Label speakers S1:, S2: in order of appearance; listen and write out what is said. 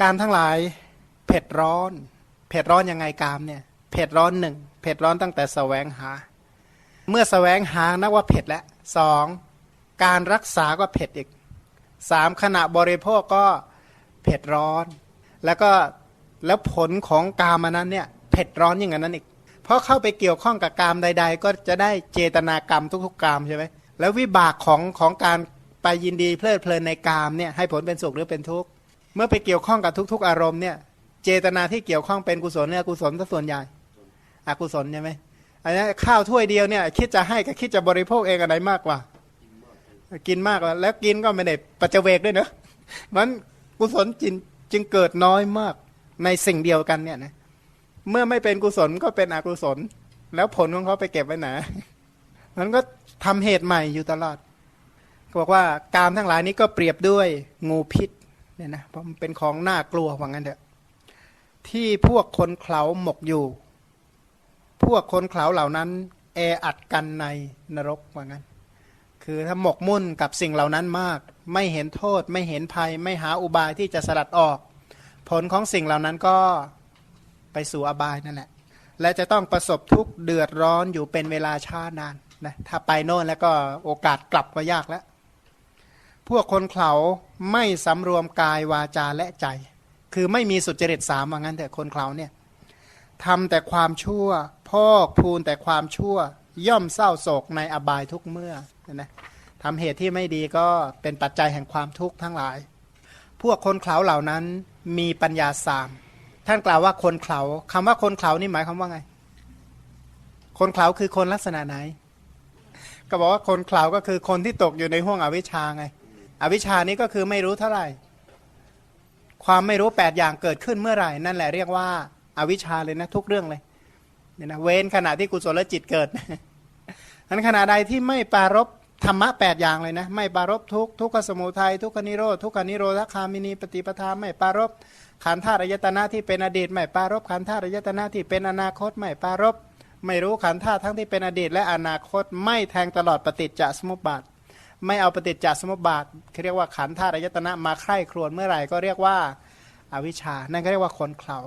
S1: กามทั้งหลายเผ็ดร้อน เผ็ดร้อนยังไงกามเนี่ยเผ็ดร้อนหนึ่งเผ็ดร้อนตั้งแต่แสวงหา เมื่อแสวงหานับว่าเผ็ดแล้วสองการรักษาก็เผ็ดอีกสามขณะบริโภคก็เผ็ดร้อน แล้วก็แล้วผลของกามอันนั้นเนี่ยเผ็ดร้อนอย่างนั้นอีกเพราะเข้าไปเกี่ยวข้องกับกามใด ๆ ก็จะได้เจตนากรรมทุกๆกามใช่ไหมแล้ววิบากของของการไปยินดีเพลิดเพลินในกามเนี่ยให้ผลเป็นสุขหรือเป็นทุกข์ มื่อไปเกี่ยวข้องกับทุก ๆ อารมณ์เนี่ย เจตนาที่เกี่ยวข้องเป็นกุศลเนี่ยกุศลซะส่วนใหญ่อกุศลใช่ไหมอันนี้ข้าวถ้วยเดียวเนี่ย คิดจะให้กับคิดจะบริโภคเองอะไรมากกว่า กินมากกว่า แล้วกินก็ไม่ได้ปัจเจกด้วยเนอะมันกุศลจินจึงเกิดน้อยมากในสิ่งเดียวกันเนี่ยนะเมื่อไม่เป็นกุศลก็เป็นอกุศล แล้วผลของเขาไปเก็บไว้ไหนมันก็ทำเหตุใหม่อยู่ตลอดบอกว่ากามทั้งหลายนี้ก็เปรียบด้วยงูพิษ เนี่ยนะเพราะมันเป็นของน่ากลัวว่างั้นเถอะที่พวกคนเขาหมกอยู่ พวกคนเขาเหล่านั้นแออัดกันในนรกว่างั้น คือถ้าหมกมุ่นกับสิ่งเหล่านั้นมาก ไม่เห็นโทษ ไม่เห็นภัย ไม่หาอุบายที่จะสลัดออก ผลของสิ่งเหล่านั้นก็ไปสู่อบายนั่นแหละ และจะต้องประสบทุกข์เดือดร้อนอยู่เป็นเวลาช้านานนะถ้าไปโน่นแล้วก็โอกาสกลับก็ยากแล้ว พวกคนเขาไม่สำรวมกายวาจาและใจ คือไม่มีสุจริตสามว่างั้นแต่คนเขาเนี่ยทำแต่ความชั่ว พอกพูนแต่ความชั่ว ย่อมเศร้าโศกในอบายทุกเมื่อนะทำเหตุที่ไม่ดีก็เป็นปัจจัยแห่งความทุกข์ทั้งหลาย พวกคนเขาเหล่านั้นมีปัญญาสาม ท่านกล่าวว่าคนเขาคำว่าคนเขานี่หมายความว่าไง คนเขาคือคนลักษณะไหน ก็บอกว่าคนเขาก็คือคนที่ตกอยู่ในห่วงอวิชชาไง อวิชานี้ก็คือไม่รู้เท่าไหร่ ความไม่รู้แปดอย่างเกิดขึ้นเมื่อไหร่ นั่นแหละเรียกว่าอาวิชชาเลยนะทุกเรื่องเลยเนี่ยนะเว้นขณะที่กุศลจิตเกิดนั้นขณะใดที่ไม่ปรารบธรรมะแปดอย่างเลยนะ ไม่ปรารบทุกทุกขสมุทัยทุกขนิโรธทุกขนิโรธคามินีปฏิปทาไม่ปรารบขันธาตุอายตนะที่เป็นอดีต ไม่ปรารบขันธาตุอายตนะที่เป็นอนาคต ไม่ปรารบไม่รู้ขันธ์ธาตุทั้งที่เป็นอดีต และอนาคต ไม่แทงตลอดปฏิจจสมุปบาท ไม่เอาปฏิจจสมุปบาทเรียกว่าขันธาตุอายตนะมาใคร่ครวญเมื่อไหร่ก็เรียกว่าอาวิชชา นั่นก็เรียกว่าคนเขา